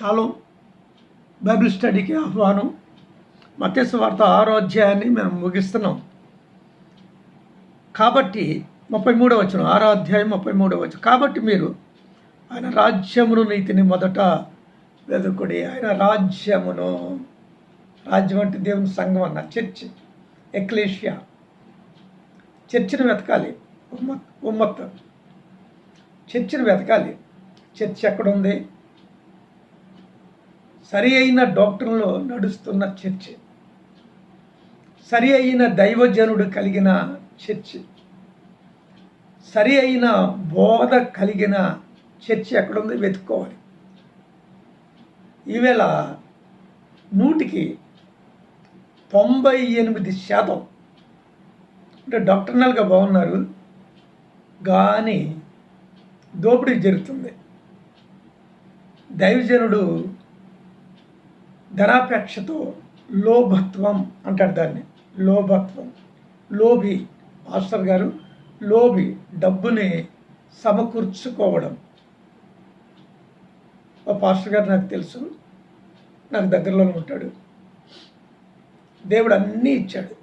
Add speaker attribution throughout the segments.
Speaker 1: Shallow Bible స్టడీకి ఆహ్వానం. మత్స్య వార్త ఆరో అధ్యాయాన్ని మేము ముగిస్తున్నాం. కాబట్టి ముప్పై మూడో వచ్చిన ఆరో అధ్యాయం ముప్పై మూడో వచ్చిన కాబట్టి మీరు ఆయన రాజ్యమును నీతిని మొదట వెదుకుడి. ఆయన రాజ్యమును రాజ్యం అంటే దేవుని సంఘం అన్న చర్చ్ ఎక్లేషియా. చర్చిని వెతకాలి ఉమ్మత్ ఉమ్మత్. చర్చిని వెతకాలి. చర్చ్ ఎక్కడుంది? సరి అయిన డాక్టర్లో నడుస్తున్న చర్చి. సరి అయిన దైవజనుడు కలిగిన చర్చి. సరి అయిన బోధ కలిగిన చర్చి ఎక్కడుంది వెతుక్కోవాలి. ఈవేళ నూటికి తొంభై ఎనిమిది శాతం అంటే డాక్టర్నల్గా బాగున్నారు కానీ దోపిడీ జరుగుతుంది. దైవజనుడు ధనాపేక్షతో లోభత్వం అంటాడు దాన్ని. లోభత్వం. లోభి మాస్టర్ గారు లోభి డబ్బుని సమకూర్చుకోవడం. ఆ పాస్టర్ గారు నాకు తెలుసు నాకు దగ్గరలోనే ఉంటాడు. దేవుడు అన్నీ ఇచ్చాడు.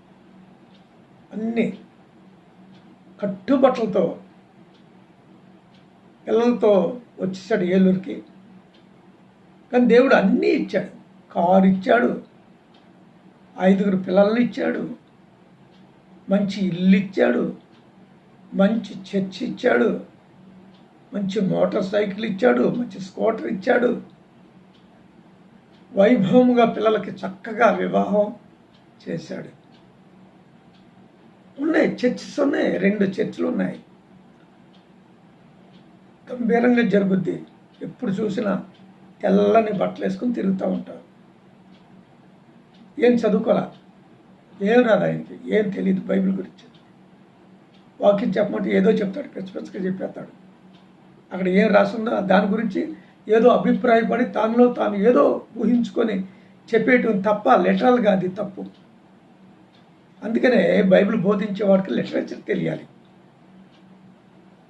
Speaker 1: అన్నీ. కట్టుబట్టలతో పిల్లలతో వచ్చేసాడు ఏలూరుకి. కానీ దేవుడు అన్నీ ఇచ్చాడు. కారు ఇచ్చాడు. ఐదుగురు పిల్లల్ని ఇచ్చాడు. మంచి ఇల్లు ఇచ్చాడు. మంచి చర్చ్ ఇచ్చాడు. మంచి మోటార్ సైకిల్ ఇచ్చాడు. మంచి స్కూటర్ ఇచ్చాడు. వైభవంగా పిల్లలకి చక్కగా వివాహం చేశాడు. ఉన్నాయి చర్చెస్ ఉన్నాయి. రెండు చర్చిలు ఉన్నాయి. గంభీరంగా జరుగుద్ది. ఎప్పుడు చూసినా తెల్లని బట్టలు వేసుకుని తిరుగుతూ ఉంటారు. ఏం చదువుకోరా ఏం రాదు ఆయనకి? ఏం తెలియదు బైబిల్ గురించి. వాక్యం చెప్పమంటే ఏదో చెప్తాడు పెచ్చ చెప్పేస్తాడు. అక్కడ ఏం రాసిందో దాని గురించి ఏదో అభిప్రాయపడి తానులో తాను ఏదో ఊహించుకొని చెప్పేయటం తప్ప లెటరల్గా అది తప్పు. అందుకనే బైబిల్ బోధించే వాడికి లిటరేచర్ తెలియాలి.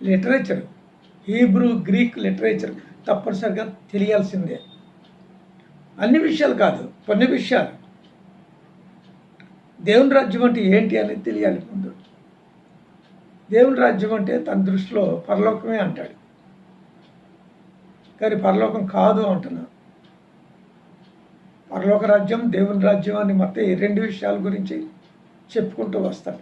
Speaker 1: లిటరేచర్ హీబ్రూ గ్రీక్ లిటరేచర్ తప్పనిసరిగా తెలియాల్సిందే. అన్ని విషయాలు కాదు కొన్ని విషయాలు. దేవుని రాజ్యం అంటే ఏంటి అనేది తెలియాలి ముందు. దేవుని రాజ్యం అంటే తన దృష్టిలో పరలోకమే అంటాడు. కానీ పరలోకం కాదు అంటున్నా. పరలోక రాజ్యం దేవుని రాజ్యం అని మొత్తం ఈ రెండు విషయాల గురించి చెప్పుకుంటూ వస్తాడు.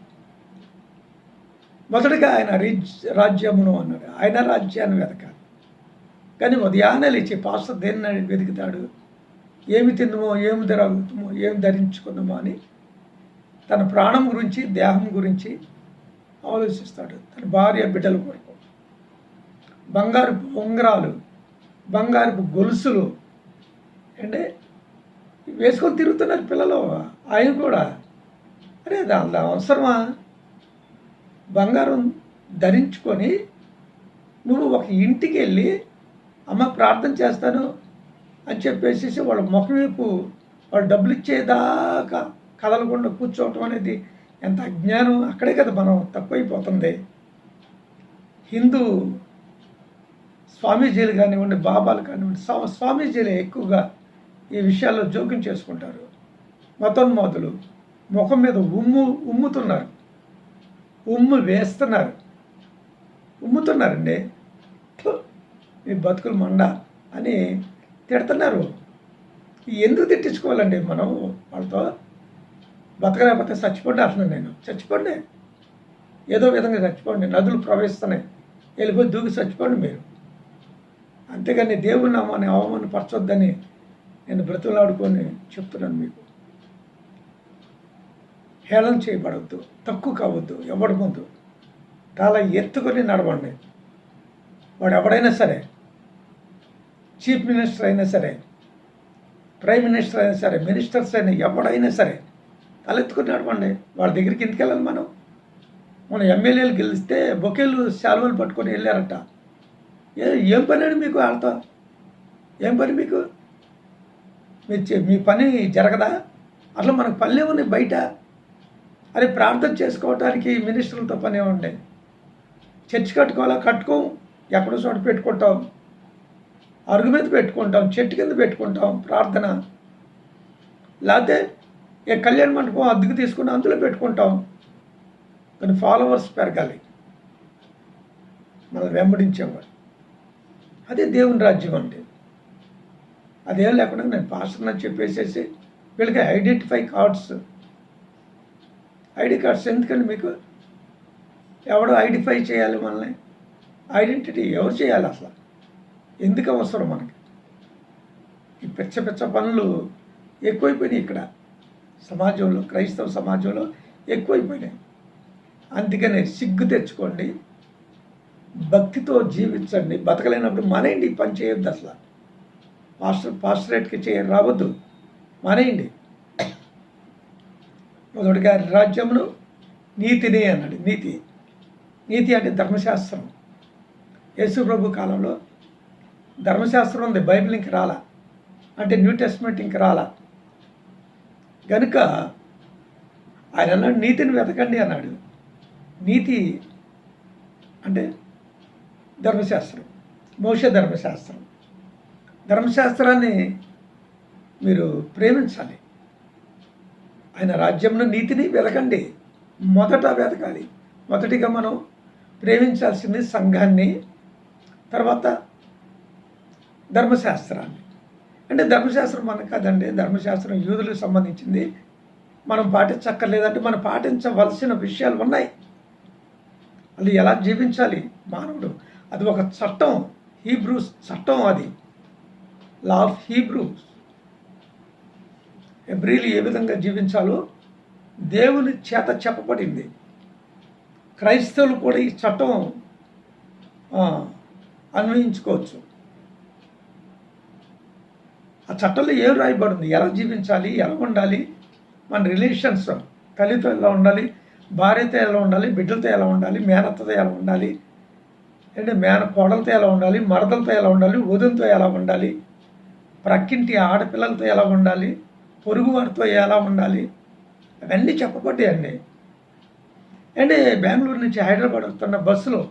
Speaker 1: మొదటగా ఆయన రిజ్ రాజ్యమును అన్నాడు. ఆయన రాజ్యాన్ని వెతకాలి. కానీ ఉదయాన్నే లేచి పాస్టర్ దేన్ని వెతుకుతాడు? ఏమి తిందుమో ఏమి ధరగుతామో ఏమి ధరించుకుందామో అని తన ప్రాణం గురించి దేహం గురించి ఆలోచిస్తాడు. తన భార్య బిడ్డల కొరకు బంగారపు ఉంగరాలు బంగారపు గొలుసులు. అంటే వేసుకొని తిరుగుతున్నారు పిల్లలు. ఆయన కూడా. అరే దాని అవసరమా? బంగారం ధరించుకొని నువ్వు ఒక ఇంటికి వెళ్ళి అమ్మ ప్రార్థన చేస్తాను అని చెప్పేసి వాళ్ళ ముఖం వైపు వాళ్ళు డబ్బులు ఇచ్చేదాకా కదలకుండా కూర్చోవటం అనేది ఎంత అజ్ఞానం అక్కడే కదా మనం తక్కువైపోతుంది. హిందూ స్వామీజీలు కానివ్వండి బాబాలు కానివ్వండి స్వా స్వామీజీలే ఎక్కువగా ఈ విషయాల్లో జోక్యం చేసుకుంటారు. మతోన్మాదులు ముఖం మీద ఉమ్ము ఉమ్ముతున్నారు. ఉమ్ము వేస్తున్నారు. ఉమ్ముతున్నారండి. మీ బతుకులు మండ అని తిడుతున్నారు. ఎందుకు తిట్టించుకోవాలండి మనం వాళ్ళతో? బతకలేకపోతే చచ్చిపోండి నేను చచ్చిపోండి. ఏదో విధంగా చచ్చిపోండి. నదులు ప్రవహిస్తున్నాయి. వెళ్ళిపోయి దూకి చచ్చిపోండి మీరు. అంతేగాని దేవుడు నామాన్ని అవమానపరచొద్దని నేను బ్రతులాడుకొని చెప్తున్నాను మీకు. హేళన చేయబడవద్దు తక్కువ కావద్దు. ఎవడి ముందు. చాలా ఎత్తుకొని నడవండి. వాడు ఎవడైనా సరే చీఫ్ మినిస్టర్ అయినా సరే ప్రైమ్ మినిస్టర్ అయినా సరే మినిస్టర్స్ అయినా ఎవడైనా సరే తలెత్తుకుని నడవండి వాళ్ళ దగ్గరికి ఎందుకు వెళ్ళాలి మనం? మన ఎమ్మెల్యేలు గెలిస్తే బొకేలు శాలువలు పట్టుకొని వెళ్ళారట. ఏ ఏం పని అండి మీకు వాళ్ళతో? ఏం పని మీకు? మీ మీ పని జరగదా? అట్లా మనకు పనులే ఉన్నాయి బయట. అది ప్రార్థన చేసుకోవటానికి మినిస్టర్లతో పనే ఉండే. చర్చ్ కట్టుకోవాలా? కట్టుకోం. ఎక్కడో చోట పెట్టుకుంటాం. అరుగు మీద పెట్టుకుంటాం. చెట్టు కింద పెట్టుకుంటాం ప్రార్థన. లేకపోతే ఏ కళ్యాణ మండపం అద్దెకు తీసుకుని అందులో పెట్టుకుంటాం. కానీ ఫాలోవర్స్ పెరగాలి. మనం వెంబడించేవాడు అదే దేవుని రాజ్యం అంటే అదేం లేకుండా నేను పాస్టర్ అని చెప్పేసేసి వీళ్ళకి ఐడెంటిఫై కార్డ్స్. ఐడి కార్డ్స్ ఎందుకండి మీకు? ఎవడో ఐడెంటిఫై చేయాలి మనల్ని. ఐడెంటిటీ ఎవరు చేయాలి అసలు? ఎందుకు అవసరం మనకి? ఈ పిచ్చ పిచ్చ పనులు ఎక్కువైపోయినాయి ఇక్కడ. సమాజంలో క్రైస్తవ సమాజంలో ఎక్కువైపోయినాయి. అందుకనే సిగ్గు తెచ్చుకోండి. భక్తితో జీవించండి. బతకలేనప్పుడు మానేయండి పని చేయొద్దు అసలు. పాస్టర్ పాస్టరేట్కి చేయ రావద్దు. మానేయండి మొదటిగా రాజ్యమును నీతినే అన్నాడు. నీతి. నీతి అంటే ధర్మశాస్త్రం. యేసు ప్రభు కాలంలో ధర్మశాస్త్రం ఉంది. బైబిల్ ఇంక రాలా. అంటే న్యూ టెస్ట్మెంట్ ఇంక రాలా. కనుక ఆయన అన్నాడు నీతిని వెతకండి అన్నాడు. నీతి అంటే ధర్మశాస్త్రం మోష ధర్మశాస్త్రం. ధర్మశాస్త్రాన్ని మీరు ప్రేమించాలి. ఆయన రాజ్యంలో నీతిని వెతకండి. మొదట వెతకాలి. మొదటిగా మనం ప్రేమించాల్సింది సంఘాన్ని తర్వాత ధర్మశాస్త్రాన్ని. అంటే ధర్మశాస్త్రం మనకు కాదండి. ధర్మశాస్త్రం యూదులకు సంబంధించింది. మనం పాటించక్కర్లేదంటే మనం పాటించవలసిన విషయాలు ఉన్నాయి. అది ఎలా జీవించాలి? మానవుడు. అది ఒక చట్టం. హీబ్రూస్ చట్టం అది. లా ఆఫ్ హీబ్రూస్ ఎబ్రిలు ఏ విధంగా జీవించాలో దేవుని చేత చెప్పబడింది. క్రైస్తవులు కూడా ఈ చట్టం అన్వయించుకోవచ్చు. ఆ చట్టంలో ఏం రాయబడింది ఎలా జీవించాలి ఎలా ఉండాలి మన రిలేషన్స్ తల్లితో ఎలా ఉండాలి భార్యతో ఎలా ఉండాలి బిడ్డలతో ఎలా ఉండాలి మేనత్తతో ఎలా ఉండాలి అంటే మేన కోడలతో ఎలా ఉండాలి మరదలతో ఎలా ఉండాలి వదినతో ఎలా ఉండాలి ప్రక్కింటి ఆడపిల్లలతో ఎలా ఉండాలి పొరుగువారితో ఎలా ఉండాలి అవన్నీ చెప్పబడ్డాయండి అంటే బెంగళూరు నుంచి హైదరాబాద్ వస్తున్న బస్సులో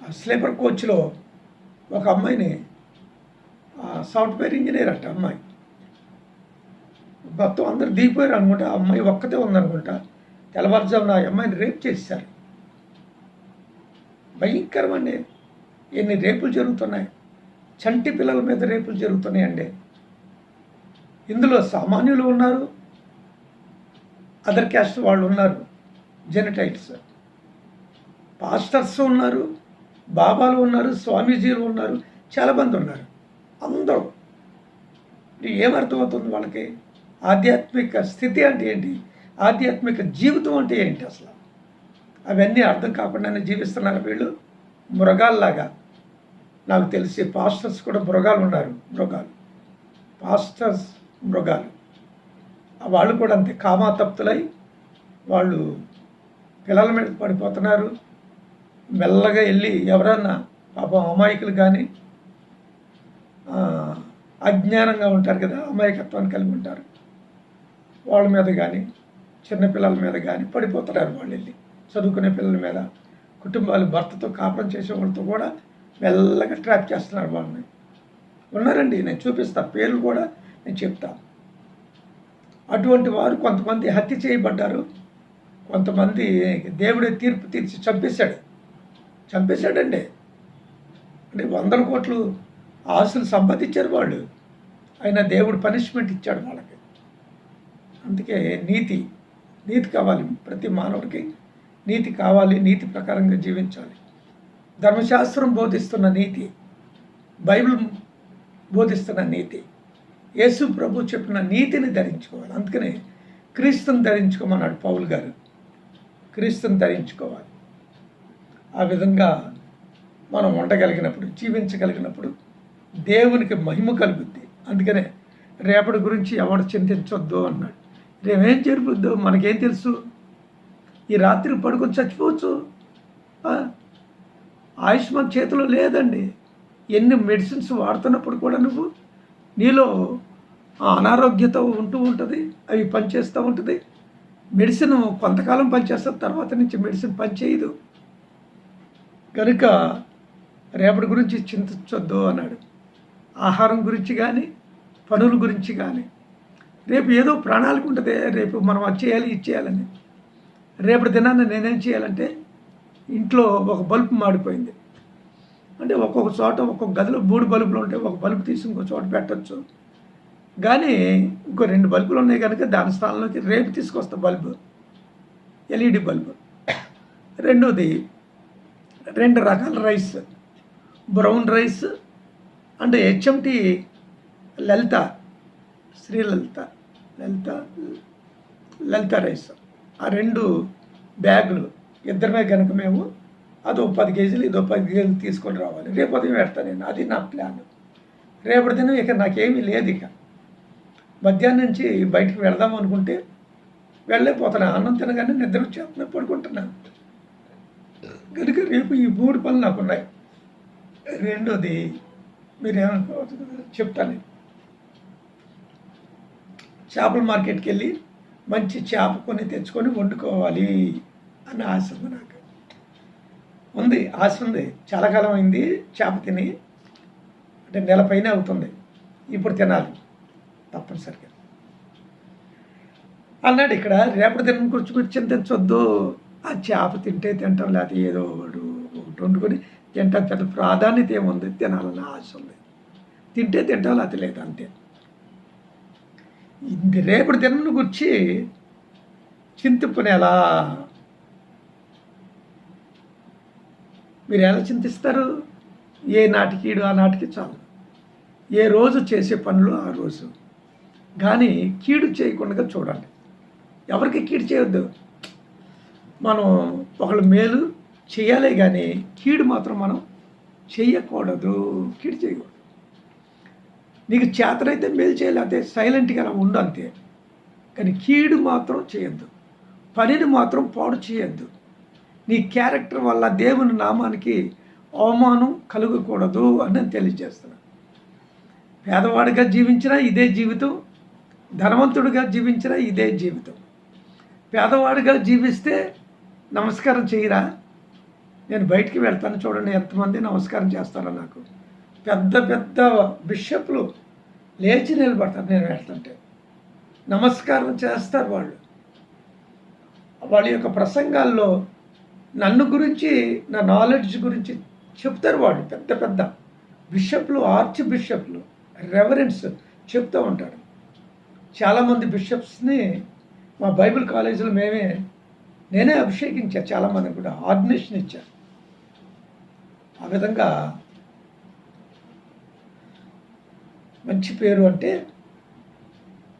Speaker 1: ఆ స్లీపర్ కోచ్లో ఒక అమ్మాయిని సాఫ్ట్వేర్ ఇంజనీర్ అట అమ్మాయి. మొత్తం అందరు దిగిపోయారు అనుకుంటా ఆ అమ్మాయి ఒక్కతే ఉందనుకుంటా తెల్లవారుజామున ఆ అమ్మాయిని రేప్ చేశారు. భయంకరమండి ఎన్ని రేపులు జరుగుతున్నాయి. చంటి పిల్లల మీద రేపులు జరుగుతున్నాయండి. ఇందులో సామాన్యులు ఉన్నారు అదర్ క్యాస్ట్ వాళ్ళు ఉన్నారు జెనటైట్స్. పాస్టర్స్ ఉన్నారు బాబాలు ఉన్నారు స్వామీజీలు ఉన్నారు చాలామంది ఉన్నారు. అందరూ. ఏమర్థమవుతుంది వాళ్ళకి? ఆధ్యాత్మిక స్థితి అంటే ఏంటి? ఆధ్యాత్మిక జీవితం అంటే ఏంటి అసలు? అవన్నీ అర్థం కాకుండానే జీవిస్తున్నారు వీళ్ళు. మృగాల్లాగా. నాకు తెలిసి పాస్టర్స్ కూడా మృగాలు ఉన్నారు మృగాలు. పాస్టర్స్ మృగాలు. వాళ్ళు కూడా అంతే కామాతప్తులై వాళ్ళు పిల్లల మీద పడిపోతున్నారు. మెల్లగా వెళ్ళి ఎవరన్నా పాపం అమాయకులు కానీ అజ్ఞానంగా ఉంటారు కదా అమాయకత్వాన్ని కలిగి ఉంటారు. వాళ్ళ మీద కానీ చిన్నపిల్లల మీద కానీ పడిపోతున్నారు వాళ్ళు వెళ్ళి చదువుకునే పిల్లల మీద కుటుంబాలు భర్తతో కాపురం చేసే వాళ్ళతో కూడా మెల్లగా ట్రాప్ చేస్తున్నారు వాళ్ళని. ఉన్నారండి నేను చూపిస్తా పేర్లు కూడా నేను చెప్తా. అటువంటి వారు కొంతమంది హత్య చేయబడ్డారు. కొంతమంది దేవుడే తీర్పు తీర్చి చంపేశాడు. చంపేశాడండి. అంటే వందల కోట్లు ఆశలు సంపాదించారు వాళ్ళు. అయినా దేవుడు పనిష్మెంట్ ఇచ్చాడు వాళ్ళకి. అందుకే నీతి నీతి కావాలి ప్రతి మానవుడికి. నీతి కావాలి నీతి ప్రకారంగా జీవించాలి. ధర్మశాస్త్రం బోధిస్తున్న నీతి బైబిల్ బోధిస్తున్న నీతి యేసు ప్రభు చెప్పిన నీతిని ధరించుకోవాలి. అందుకనే క్రీస్తుని ధరించుకోమన్నాడు పౌల్ గారు. క్రీస్తుని ధరించుకోవాలి. ఆ విధంగా మనం ఉండగలిగినప్పుడు జీవించగలిగినప్పుడు దేవునికి మహిమ కలుగుద్ది. అందుకనే రేపటి గురించి ఎవడు చింతించొద్దు అన్నాడు. రేపేం జరుపుద్దు మనకేం తెలుసు? ఈ రాత్రి పడుకొని చచ్చిపోవచ్చు. ఆయుష్మాన్ చేతిలో లేదండి. ఎన్ని మెడిసిన్స్ వాడుతున్నప్పుడు కూడా నువ్వు? నీలో అనారోగ్యత ఉంటూ ఉంటుంది అవి పనిచేస్తూ ఉంటుంది. మెడిసిన్ కొంతకాలం పనిచేస్తుంది తర్వాత నుంచి మెడిసిన్ పనిచేయదు. కనుక రేపటి గురించి చింతించొద్దు అన్నాడు. ఆహారం గురించి కానీ పనుల గురించి కానీ రేపు ఏదో ప్రణాళిక ఉంటుంది రేపు మనం అది చేయాలి ఇది చేయాలని. రేపటి దినాన్ని నేనేం చేయాలంటే ఇంట్లో ఒక బల్బు మాడిపోయింది. అంటే ఒక్కొక్క చోట ఒక్కొక్క గదిలో మూడు బల్బులు ఉంటాయి ఒక బల్బు తీసి ఇంకో చోట పెట్టచ్చు. కానీ ఇంకో రెండు బల్బులు ఉన్నాయి కనుక దాని స్థానంలోకి రేపు తీసుకొస్తా బల్బు. LED bulb. రెండోది రెండు రకాల rice. Brown rice and HMT Lalitha Srilalitha Lalitha Lalitha rice. ఆ రెండు బ్యాగులు ఇద్దరమే కనుక మేము అదో పది కేజీలు ఇదో పది కేజీలు తీసుకొని రావాలి. రేపు ఉదయం పెడతాను నేను అది నా ప్లాన్. రేపటి దినం ఇక నాకేమీ లేదు ఇక. మధ్యాహ్నం నుంచి బయటికి వెళదాం అనుకుంటే వెళ్ళలేకపోతున్నా. అన్నం తినగానే నిద్ర వచ్చేస్తున్నా పడుకుంటున్నాను. కనుక రేపు ఈ మూడు పనులు నాకు ఉన్నాయి రెండోది మీరు ఏమనుకోవచ్చు కదా చెప్తాను చేపల మార్కెట్కి వెళ్ళి మంచి చేప కొని తెచ్చుకొని వండుకోవాలి అన్న ఆశ ఉంది నాకు. ఉంది ఆశ ఉంది. చాలా కాలం అయింది చేప తిని అంటే నెల పైన అవుతుంది. ఇప్పుడు తినాలి తప్పనిసరిగా. అన్నాడు ఇక్కడ రేపటి దినం కూర్చుకొచ్చి తెచ్చొద్దు ఆ చేప తింటే తింటాం లేకపోతే ఏదో ఒకటి ఒకటి వండుకొని తింటాం పెద్ద ప్రాధాన్యత ఏముంది? తినాలని ఆశ ఉంది తింటే తింటాలి అది లేదు అంతే. ఇది రేపటి దినం గురించి చింతిప్పునేలా మీరు ఎలా చింతిస్తారు? ఏ నాటికీడు ఆ నాటికి చాలు. ఏ రోజు చేసే పనులు ఆ రోజు. కానీ కీడు చేయకుండా చూడండి. ఎవరికి కీడు చేయొద్దు? మనం ఒకళ్ళ మేలు చేయాలి కానీ కీడు మాత్రం మనం చేయకూడదు. కీడు చేయకూడదు. నీకు చేతనైతే మేలు చేయలేకపోతే సైలెంట్గా అలా ఉండు అంతే. కానీ కీడు మాత్రం చేయొద్దు. పనిని మాత్రం పాడు చేయొద్దు. నీ క్యారెక్టర్ వల్ల దేవుని నామానికి అవమానం కలగకూడదు అని నేను తెలియజేస్తున్నాను. పేదవాడిగా జీవించినా ఇదే జీవితం ధనవంతుడిగా జీవించినా ఇదే జీవితం. పేదవాడిగా జీవిస్తే నమస్కారం చేయరా? నేను బయటికి వెళ్తాను చూడండి ఎంతమంది నమస్కారం చేస్తారో నాకు. పెద్ద పెద్ద బిషప్లు లేచి నిలబడతారు నేను వెళ్తుంటే. నమస్కారం చేస్తారు వాళ్ళు. వాళ్ళ యొక్క ప్రసంగాల్లో నన్ను గురించి నా నాలెడ్జ్ గురించి చెప్తారు వాళ్ళు పెద్ద పెద్ద బిషప్లు ఆర్చ్ బిషప్లు రెవరెన్స్ చెప్తూ ఉంటారు. చాలామంది బిషప్స్ని మా బైబిల్ కాలేజీలో మేమే నేనే అభిషేకించా చాలామంది కూడా ఆర్డినేషన్ ఇచ్చాను ఆ విధంగా మంచి పేరు అంటే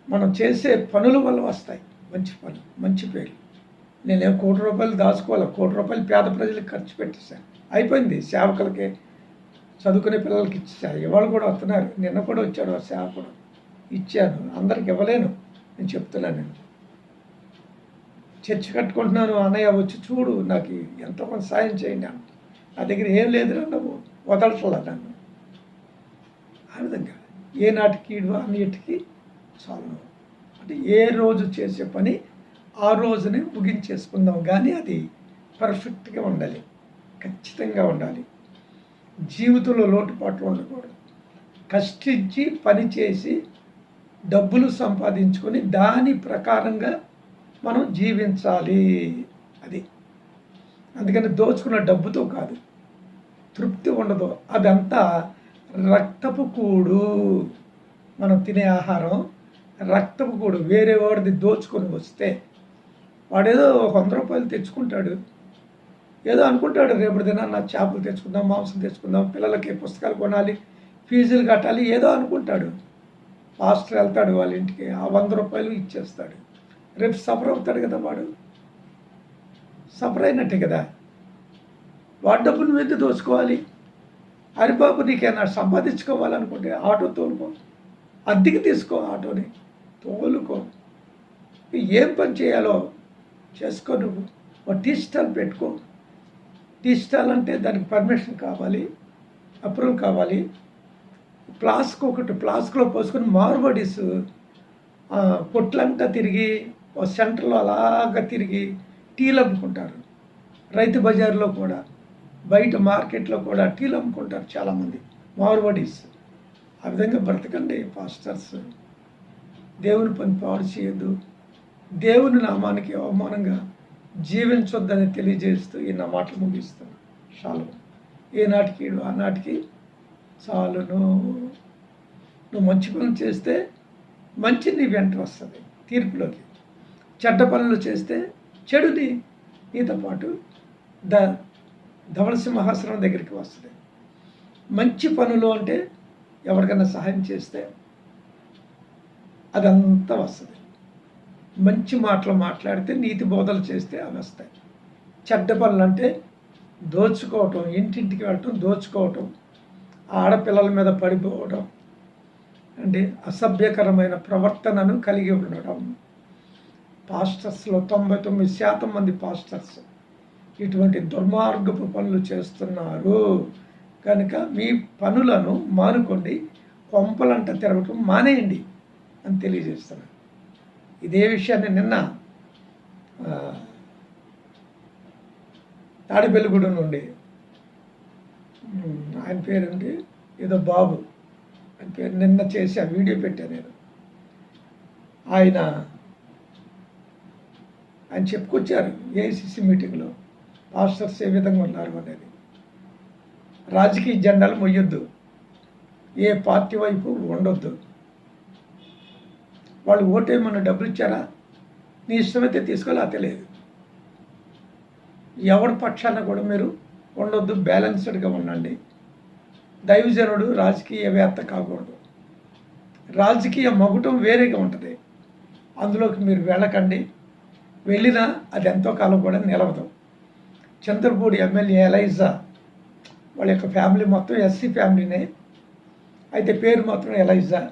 Speaker 1: మనం చేసే పనుల వల్ల వస్తాయి. మంచి పనులు మంచి పేరు నేనేం కోటి రూపాయలు దాచుకోవాలి? కోటి రూపాయలు పేద ప్రజలకు ఖర్చు పెట్టేశాను. అయిపోయింది. సేవకులకి చదువుకునే పిల్లలకి ఇచ్చేసాను ఇవాళ కూడా వస్తున్నారు. నిన్న కూడా వచ్చాడు ఆ సేవకుడు. ఇచ్చాను. అందరికి ఇవ్వలేను. నేను చెప్తున్నాను. నేను చర్చి కట్టుకుంటున్నాను. అన్నయ్య వచ్చి చూడు నాకు ఎంతో కొంత సాయం చేయండి అంటే. నా దగ్గర ఏం లేదురా నువ్వు. వదలట్లా నన్ను ఆ విధంగా ఏ నాటికి అన్నిటికీ చాలు అంటే ఏ రోజు చేసే పని ఆ రోజునే ముగించేసుకుందాం. కానీ అది పర్ఫెక్ట్గా ఉండాలి. ఖచ్చితంగా ఉండాలి. జీవితంలో లోటుపాట్లు ఉండకూడదు. కష్టించి పని చేసి డబ్బులు సంపాదించుకొని దాని ప్రకారంగా మనం జీవించాలి. అది. అందుకని దోచుకున్న డబ్బుతో కాదు. తృప్తి ఉండదు. అదంతా రక్తపు కూడు. మనం తినే ఆహారం రక్తపు కూడు. వేరే వాడిది దోచుకొని వస్తే వాడేదో వంద రూపాయలు తెచ్చుకుంటాడు. ఏదో అనుకుంటాడు రేపటి దినాన్న చేపలు తెచ్చుకుందాం మాంసం తెచ్చుకుందాం పిల్లలకి పుస్తకాలు కొనాలి ఫీజులు కట్టాలి ఏదో అనుకుంటాడు. మాస్టర్ వెళ్తాడు వాళ్ళ ఇంటికి ఆ వంద రూపాయలు ఇచ్చేస్తాడు. రేపు సఫర్ అవుతాడు కదా వాడు. సఫర్ అయినట్టే కదా. వాడి డబ్బులు మీద దోచుకోవాలి? హరిబాబు నీకేనా సంపాదించుకోవాలనుకుంటే ఆటో తోలుకో. అద్దెకి తీసుకో ఆటోని. తోలుకో. ఏం పని చేయాలో చేసుకో నువ్వు. ఒక టీ స్టాల్ పెట్టుకో. టీ స్టాల్ అంటే దానికి పర్మిషన్ కావాలి అప్రూవల్ కావాలి. ప్లాస్క్ ఒకటి ప్లాస్క్లో పోసుకొని మార్బడీస్ పొట్లంతా తిరిగి ఒక సెంటర్లో అలాగా తిరిగి టీలు అమ్ముకుంటారు. రైతు బజార్లో కూడా. బయట మార్కెట్లో కూడా టీలు అమ్ముకుంటారు చాలామంది. మార్వడీస్ ఆ విధంగా బ్రతకండి పాస్టర్స్. దేవుని పని పాడు చేయొద్దు. దేవుని నామానికి అవమానంగా జీవించొద్దని తెలియజేస్తూ ఈ నా మాటలు ముగిస్తాను చాలు ఏనాటికి ఆనాటికి చాలు నువ్వు మంచి పనులు చేస్తే మంచి నీ వెంట వస్తుంది. తీర్పులోకి. చెడ్డ పనులు చేస్తే చెడుని నీతో పాటు ద ధవళసింహాసనం దగ్గరికి వస్తుంది. మంచి పనులు అంటే ఎవరికైనా సహాయం చేస్తే అదంతా వస్తుంది. మంచి మాటలు మాట్లాడితే నీతి బోధలు చేస్తే అవి వస్తాయి. చెడ్డ పనులు అంటే దోచుకోవటం ఇంటింటికి వెళ్ళటం దోచుకోవటం ఆడపిల్లల మీద పడిపోవడం అంటే అసభ్యకరమైన ప్రవర్తనను కలిగి ఉండడం పాస్టర్స్లో తొంభై తొమ్మిది శాతం మంది పాస్టర్స్. ఇటువంటి దుర్మార్గపు పనులు చేస్తున్నారు. కనుక మీ పనులను మానుకోండి కొంపలంట తిరగటం మానేయండి అని తెలియజేస్తున్నాను. ఇదే విషయాన్ని నిన్న తాడిపెల్లిగూడెం నుండి ఆయన పేరేంటి? ఏదో బాబు. ఆయన పేరు నిన్న చేసి ఆ వీడియో పెట్టాను నేను. ఆయన ఆయన చెప్పుకొచ్చారు ఏఐసిసి మీటింగ్లో. పాస్టర్స్ ఏ విధంగా ఉన్నారు అనేది. రాజకీయ జెండాలు మొయ్యొద్దు. ఏ పార్టీ వైపు ఉండొద్దు. వాళ్ళు ఓటేమన్నా డబ్బులు ఇచ్చారా? నీ ఇష్టమైతే తీసుకోవాలా తెలియదు. ఎవరి పక్షాన కూడా మీరు ఉండొద్దు బ్యాలెన్స్డ్గా ఉండండి. దైవజనుడు రాజకీయవేత్త కాకూడదు. రాజకీయ మగుటం వేరేగా ఉంటుంది. అందులోకి మీరు వెళ్ళకండి. వెళ్ళినా అది ఎంతో కాలం కూడా నిలవదు. చంద్రపూడి ఎమ్మెల్యే ఎలైజా వాళ్ళ యొక్క ఫ్యామిలీ మొత్తం ఎస్సీ ఫ్యామిలీనే. అయితే పేరు మాత్రం ఎలైజా.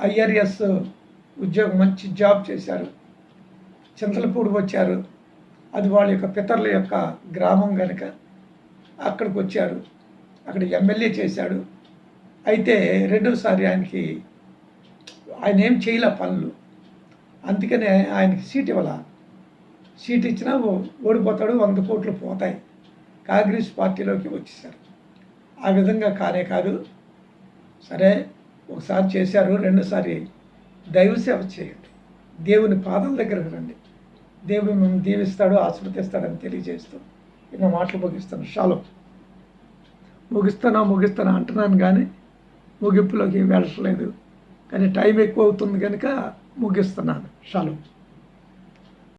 Speaker 1: ఐఆర్ఎస్ ఉద్యోగం మంచి జాబ్ చేశారు. చింతలపూడి వచ్చారు. అది వాళ్ళ యొక్క పితరుల యొక్క గ్రామం కనుక అక్కడికి వచ్చారు. అక్కడ ఎమ్మెల్యే చేశాడు. అయితే రెండోసారి ఆయనకి ఆయన ఏం చేయలే పనులు. అందుకనే ఆయనకి సీట్ ఇవ్వాల? సీట్ ఇచ్చినా ఓడిపోతాడు వంద కోట్లు పోతాయి. కాంగ్రెస్ పార్టీలోకి వచ్చేసారు. ఆ విధంగా కానే కాదు. సరే ఒకసారి చేశారు రెండోసారి దైవ సేవ చేయండి. దేవుని పాదం దగ్గరకు రండి. దేవుడు మిమ్మల్ని దీవిస్తాడు ఆశీర్వదిస్తాడని తెలియజేస్తూ ఇలా మాటలు ముగిస్తాను షాలో. ముగిస్తానా ముగిస్తానా అంటున్నాను కానీ ముగింపులోకి వెళ్ళట్లేదు. కానీ టైం ఎక్కువ అవుతుంది కనుక ముగిస్తున్నాను. షాలో.